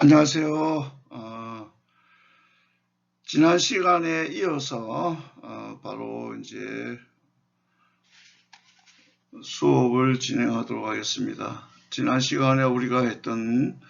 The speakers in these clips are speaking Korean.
안녕하세요. 어, 지난 시간에 이어서 어, 바로 이제 수업을 진행하도록 하겠습니다. 지난 시간에 우리가 했던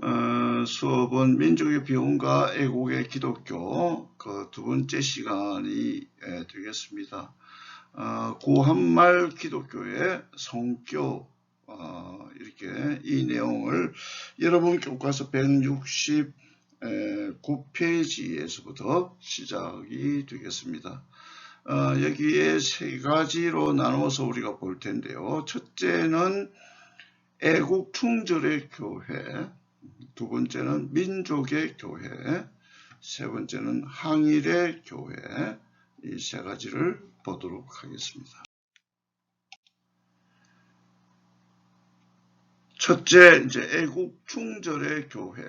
어, 수업은 민족의 비움과 애국의 기독교 그 두 번째 시간이 예, 되겠습니다. 어, 구한말 기독교의 성교 어, 이렇게 이 내용을 여러분 교과서 169페이지에서부터 시작이 되겠습니다. 어, 여기에 세 가지로 나누어서 우리가 볼 텐데요. 첫째는 애국 충절의 교회, 두 번째는 민족의 교회, 세 번째는 항일의 교회, 이 세 가지를 보도록 하겠습니다. 첫째, 이제 애국 충절의 교회.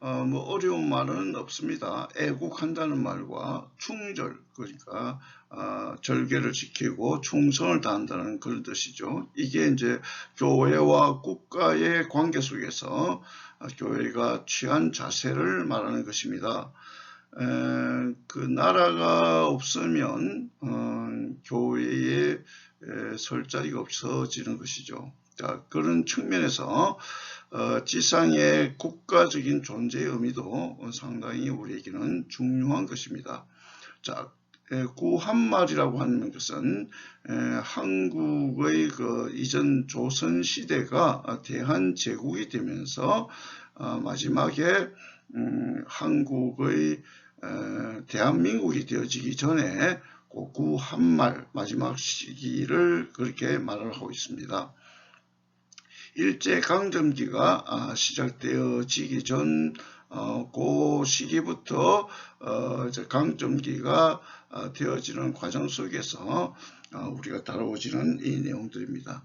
어, 뭐 어려운 말은 없습니다. 애국한다는 말과 충절, 그러니까 어, 절개를 지키고 충성을 다한다는 그런 뜻이죠. 이게 이제 교회와 국가의 관계 속에서 어, 교회가 취한 자세를 말하는 것입니다. 에, 그 나라가 없으면 어, 교회에 에, 설 자리가 없어지는 것이죠. 자, 그런 측면에서 어, 지상의 국가적인 존재의 의미도 상당히 우리에게는 중요한 것입니다. 자, 구한말이라고 하는 것은 에, 한국의 그 이전 조선 시대가 대한 제국이 되면서 어, 마지막에 음, 한국의 에, 대한민국이 되어지기 전에 그 구한말 마지막 시기를 그렇게 말을 하고 있습니다. 일제 강점기가 아, 시작되어지기 전, 어, 그 시기부터 어, 강점기가 아, 되어지는 과정 속에서 어, 우리가 다뤄지는 이 내용들입니다.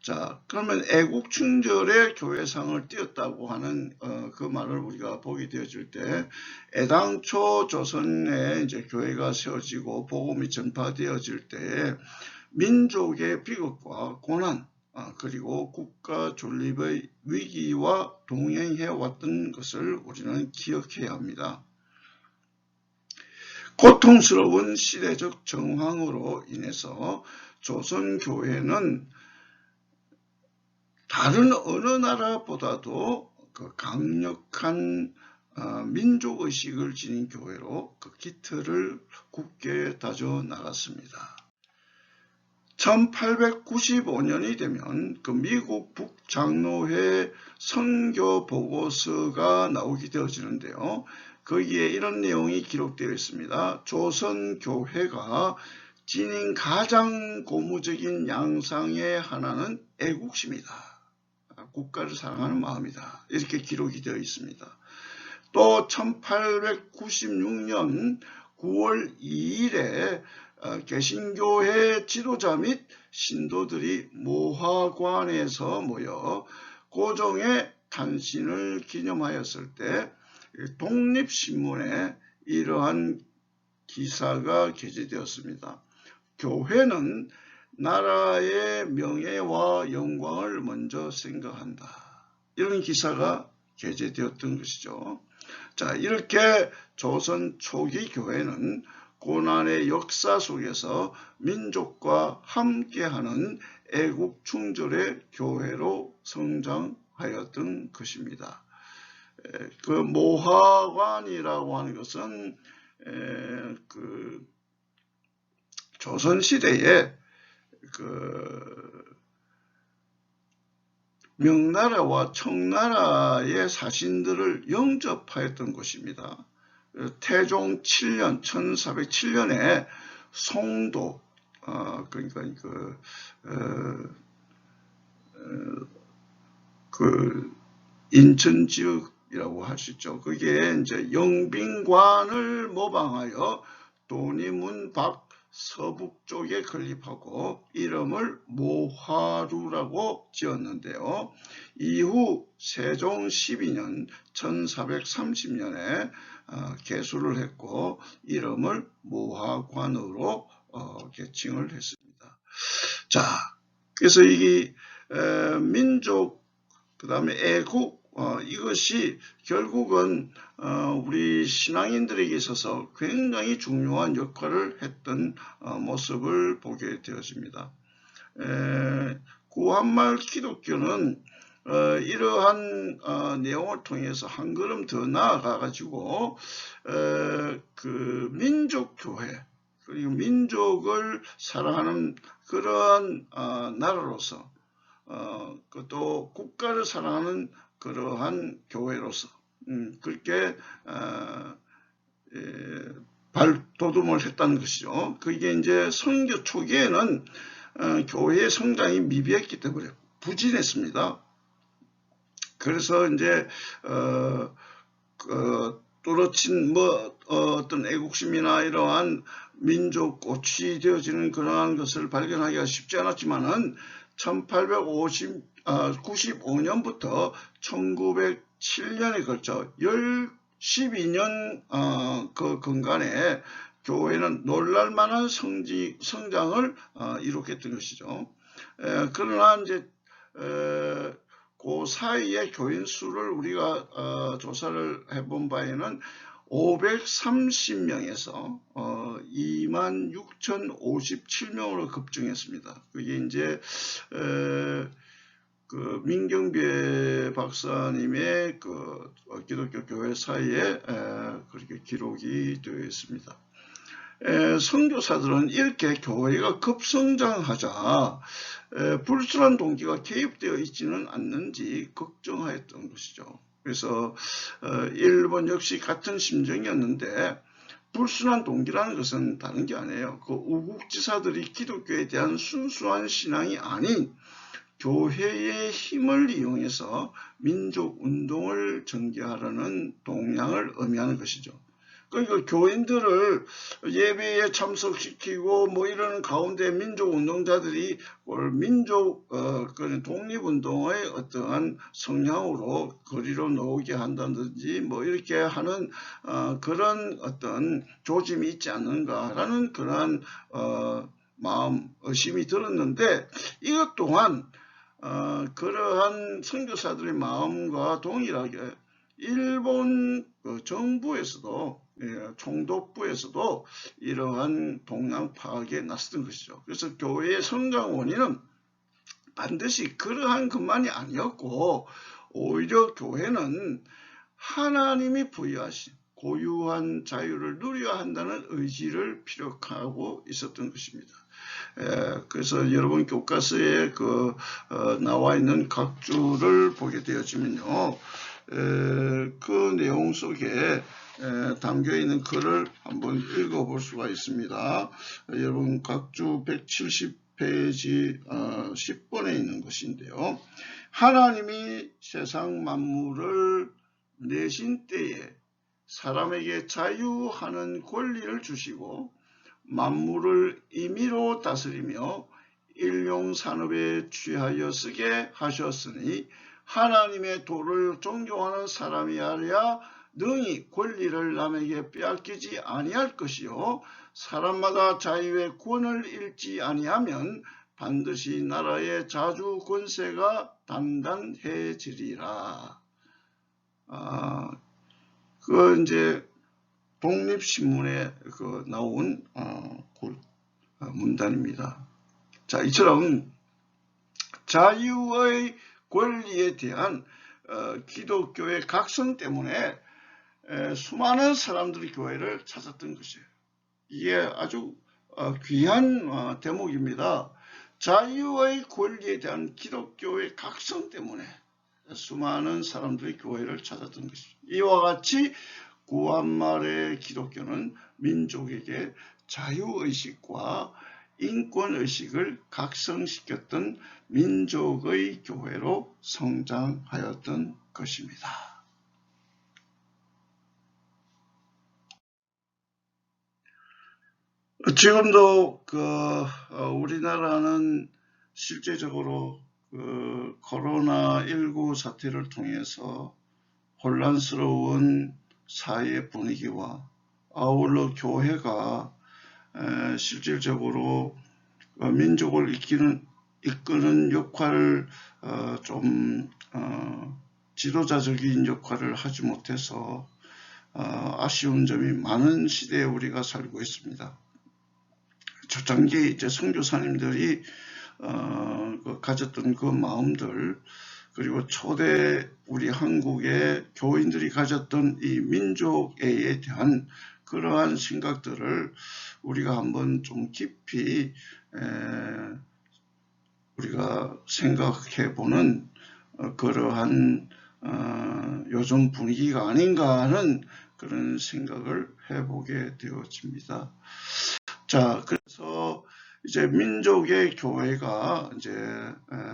자, 그러면 애국 충절의 교회상을 띄었다고 하는 어, 그 말을 우리가 보게 되어질 때 애당초 조선에 이제 교회가 세워지고 복음이 전파되어질 때 민족의 비극과 고난 아, 그리고 국가 존립의 위기와 동행해 왔던 것을 우리는 기억해야 합니다. 고통스러운 시대적 정황으로 인해서 조선교회는 다른 어느 나라보다도 그 강력한 어, 민족의식을 지닌 교회로 그 기틀을 굳게 다져 나갔습니다. 1895년이 되면 그 미국 북장로회 선교 보고서가 나오게 되어지는데요. 거기에 이런 내용이 기록되어 있습니다. 조선교회가 지닌 가장 고무적인 양상의 하나는 애국심이다. 국가를 사랑하는 마음이다. 이렇게 기록이 되어 있습니다. 또 1896년 9월 2일에 어, 개신교회 지도자 및 신도들이 모화관에서 모여 고종의 탄신을 기념하였을 때 독립신문에 이러한 기사가 게재되었습니다. 교회는 나라의 명예와 영광을 먼저 생각한다. 이런 기사가 게재되었던 것이죠. 자, 이렇게 조선 초기 교회는 고난의 역사 속에서 민족과 함께하는 애국 충절의 교회로 성장하였던 것입니다. 그 모화관이라고 하는 것은 그 조선 시대에 그 명나라와 청나라의 사신들을 영접하였던 곳입니다. 태종 7년 1407년에 송도 어, 그러니까 그, 어, 어, 그 인천 지역이라고 할 수 있죠. 그게 이제 영빈관을 모방하여 도니문 밖 서북 쪽에 건립하고 이름을 모화루라고 지었는데요. 이후 세종 12년 1430년에 어, 개수를 했고 이름을 모화관으로 어, 개칭을 했습니다. 자, 그래서 이 민족 그 다음에 애국 어, 이것이 결국은 어, 우리 신앙인들에게 있어서 굉장히 중요한 역할을 했던 어, 모습을 보게 되어집니다. 에, 구한말 기독교는 어, 이러한 어, 내용을 통해서 한 걸음 더 나아가 가지고 어, 그 민족교회 그리고 민족을 사랑하는 그러한 어, 나라로서 어, 또 국가를 사랑하는 그러한 교회로서 음, 그렇게 어, 예, 발돋움을 했다는 것이죠. 그게 이제 선교 초기에는 어, 교회의 성장이 미비했기 때문에 부진했습니다. 그래서 이제 어, 그, 뚜렷친 뭐 어, 떤 애국심이나 이러한 민족 꽃이 되어지는 그러한 것을 발견하기가 쉽지 않았지만은 1850 아, 95년부터 1907년에 걸쳐 12년 어, 그 근간에 교회는 놀랄만한 성지, 성장을 어, 이룩했던 것이죠. 에, 그러나 이제 에, 그 사이에 교인 수를 우리가 어, 조사를 해본 바에는 530명에서 어, 26,057명으로 급증했습니다. 그게 이제 에, 그 민경배 박사님의 그 기독교 교회 사이에 에, 그렇게 기록이 되어 있습니다. 에, 선교사들은 이렇게 교회가 급성장하자 에, 불순한 동기가 개입되어 있지는 않는지 걱정하였던 것이죠. 그래서 어, 일본 역시 같은 심정이었는데 불순한 동기라는 것은 다른 게 아니에요. 그 우국지사들이 기독교에 대한 순수한 신앙이 아닌 교회의 힘을 이용해서 민족 운동을 전개하려는 동향을 의미하는 것이죠. 그러니까 교인들을 예배에 참석시키고 뭐 이러는 가운데 민족 운동자들이 민족 어, 독립운동의 어떠한 성향으로 거리로 나오게 한다든지 뭐 이렇게 하는 어, 그런 어떤 조짐이 있지 않는가라는 그러한 어, 마음 의심이 들었는데 이것 또한 어, 그러한 선교사들의 마음과 동일하게 일본 그 정부에서도 예, 총독부에서도 이러한 동향 파악에 나섰던 것이죠. 그래서 교회의 성장 원인은 반드시 그러한 것만이 아니었고 오히려 교회는 하나님이 부여하신 고유한 자유를 누려야 한다는 의지를 피력하고 있었던 것입니다. 예, 그래서 여러분 교과서에 그 어, 나와 있는 각 주를 보게 되어지면요, 에, 그 내용 속에 에, 담겨 있는 글을 한번 읽어 볼 수가 있습니다. 여러분 각 주 170페이지 어, 10번에 있는 것인데요. 하나님이 세상 만물을 내신 때에 사람에게 자유하는 권리를 주시고 만물을 임의로 다스리며 일용산업에 취하여 쓰게 하셨으니 하나님의 도를 존경하는 사람이 아니라 능히 권리를 남에게 빼앗기지 아니할 것이요 사람마다 자유의 권을 잃지 아니하면 반드시 나라의 자주 권세가 단단해지리라. 아, 그 이제 독립신문에 그 나온 어, 어, 문단입니다. 자, 이처럼 자유의 권리에 대한 어, 기독교의 각성 때문에 에, 수많은 사람들이 교회를 찾았던 것이에요. 이게 아주 어, 귀한 어, 대목입니다. 자유의 권리에 대한 기독교의 각성 때문에 수많은 사람들이 교회를 찾았던 것이죠. 이와 같이 구한말의 기독교는 민족에게 자유의식과 인권의식을 각성시켰던 민족의 교회로 성장하였던 것입니다. 지금도 그 어, 우리나라는 실제적으로 그 코로나 19 사태를 통해서 혼란스러운 사회 분위기와 아울러 교회가 실질적으로 어, 민족을 이끄는, 이끄는 역할을 어, 좀 지도자적인 역할을 하지 못해서 어, 아쉬운 점이 많은 시대에 우리가 살고 있습니다. 초창기 이제 선교사님들이 어, 그 가졌던 그 마음들 그리고 초대 우리 한국의 교인들이 가졌던 이 민족애에 대한 그러한 생각들을 우리가 한번 좀 깊이 에, 우리가 생각해 보는 어, 그러한 어, 요즘 분위기가 아닌가 하는 그런 생각을 해보게 되어집니다. 자, 그래서 이제 민족의 교회가 이제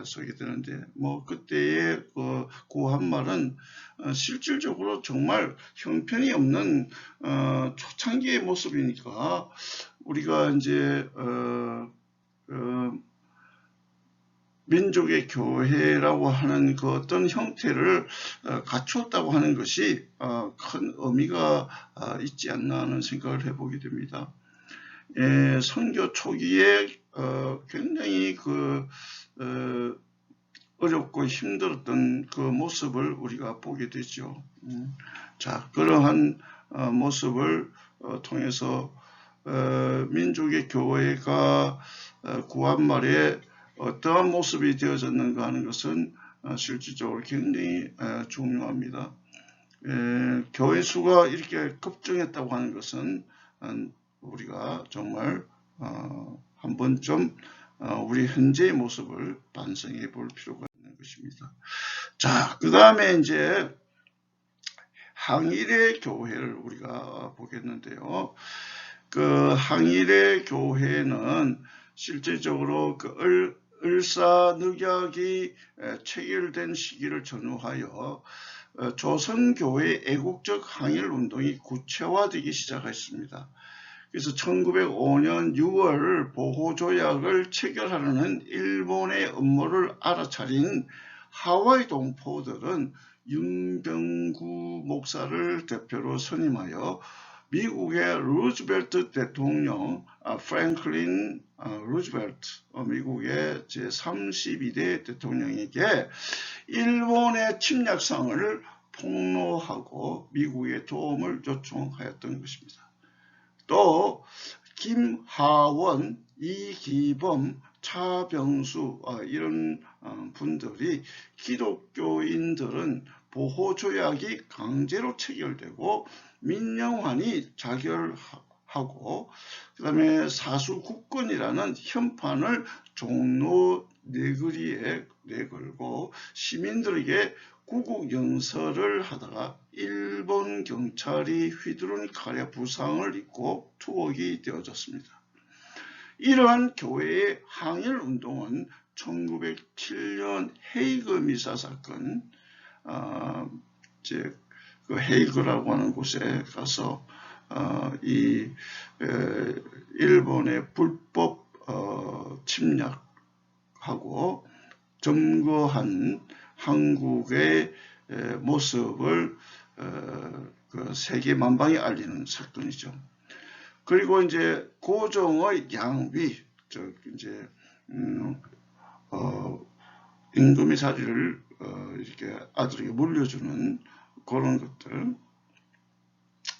서게 되는데 뭐 그때의 그 구한말은 어, 실질적으로 정말 형편이 없는 어, 초창기의 모습이니까 우리가 이제 어, 어, 민족의 교회라고 하는 그 어떤 형태를 어, 갖추었다고 하는 것이 어, 큰 의미가 어, 있지 않나 하는 생각을 해보게 됩니다. 예, 선교 초기에 굉장히 그 어 렵고 힘들었던 그 모습을 우리가 보게 되죠. 음, 자, 그러한 모습을 통해서 민족의 교회가 구한말에 어떠한 모습이 되어졌는가 하는 것은 어, 실질적으로 굉장히 중요합니다. 교회 수가 이렇게 급증했다고 하는 것은 우리가 정말 어, 한 번쯤 어, 우리 현재의 모습을 반성해 볼 필요가 있는 것입니다. 자, 그 다음에 이제 항일의 교회를 우리가 보겠는데요. 그 항일의 교회는 실제적으로 그 을사늑약이 체결된 시기를 전후하여 어, 조선교회의 애국적 항일운동이 구체화되기 시작했습니다. 그래서 1905년 6월 보호조약을 체결하려는 일본의 음모를 알아차린 하와이 동포들은 윤병구 목사를 대표로 선임하여 미국의 루즈벨트 대통령 아, 프랭클린 아, 루즈벨트 어, 미국의 제32대 대통령에게 일본의 침략상을 폭로하고 미국의 도움을 요청하였던 것입니다. 또 김하원, 이기범, 차병수 어, 이런 어, 분들이 기독교인들은 보호조약이 강제로 체결되고 민영환이 자결하고 그 다음에 사수국권이라는 현판을 종로 내거리에 내걸고 시민들에게 구국영서를 하다가 일본 경찰이 휘두른 칼에 부상을 입고 투옥이 되어졌습니다. 이러한 교회의 항일 운동은 1907년 헤이그 미사 사건, 어, 이제 그 헤이그라고 하는 곳에 가서 어, 이 에, 일본의 불법 어, 침략하고 점거한 한국의 에, 모습을 어, 그 세계 만방에 알리는 사건이죠. 그리고 이제 고종의 양비, 저 이제 음, 어, 임금의 자리를 어, 이렇게 아들에게 물려주는 그런 것들.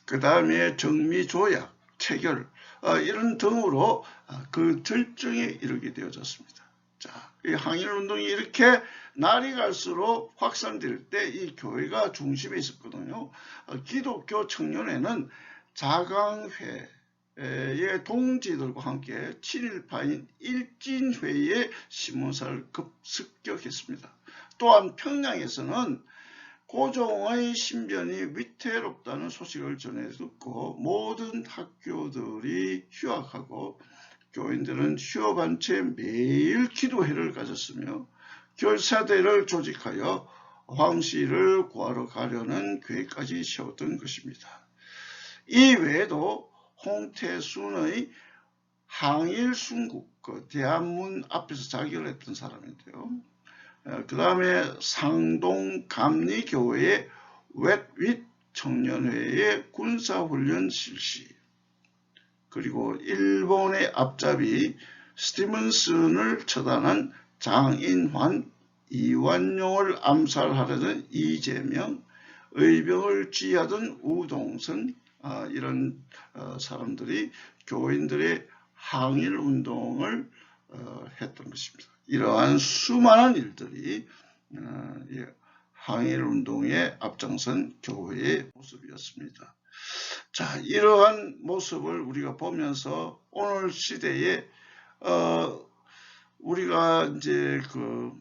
그 다음에 정미조약, 체결 어, 이런 등으로 어, 그 절정에 이르게 되어졌습니다. 자, 이 항일운동이 이렇게 날이 갈수록 확산될 때 이 교회가 중심에 있었거든요. 어, 기독교 청년회는 자강회의 동지들과 함께 7일파인 일진회의 신문사를 급습격했습니다. 또한 평양에서는 고종의 신변이 위태롭다는 소식을 전해 듣고 모든 학교들이 휴학하고 교인들은 휴업한 채 매일 기도회를 가졌으며 결사대를 조직하여 황씨를 구하러 가려는 계획까지 세웠던 것입니다. 이 외에도 홍태순의 항일 순국, 그 대한문 앞에서 자기를 했던 사람인데요. 어, 그 다음에 상동 감리교회의 웻윗 청년회의 군사훈련 실시 그리고 일본의 앞잡이 스티븐슨을 처단한 장인환 이완용을 암살하려던 이재명, 의병을 지휘하던 우동선 아, 이런 어, 사람들이 교인들의 항일 운동을 어, 했던 것입니다. 이러한 수많은 일들이 어, 이 항일 운동에 앞장선 교회의 모습이었습니다. 자, 이러한 모습을 우리가 보면서 오늘 시대에 어, 우리가 이제 그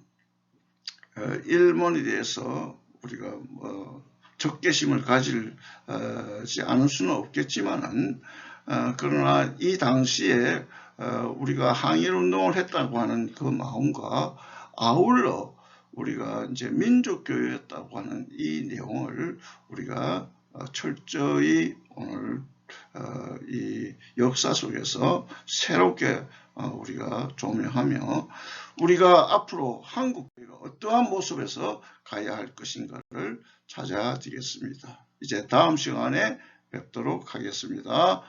어, 일본에 대해서 우리가 뭐 적개심을 가질지 않을 수는 없겠지만은 어, 그러나 이 당시에 어, 우리가 항일 운동을 했다고 하는 그 마음과 아울러 우리가 이제 민족교회였다고 하는 이 내용을 우리가 어, 철저히 오늘 어, 이 역사 속에서 새롭게 어, 우리가 조명하며 우리가 앞으로 한국교회가 어떠한 모습에서 가야 할 것인가를 찾아드리겠습니다. 이제 다음 시간에 뵙도록 하겠습니다.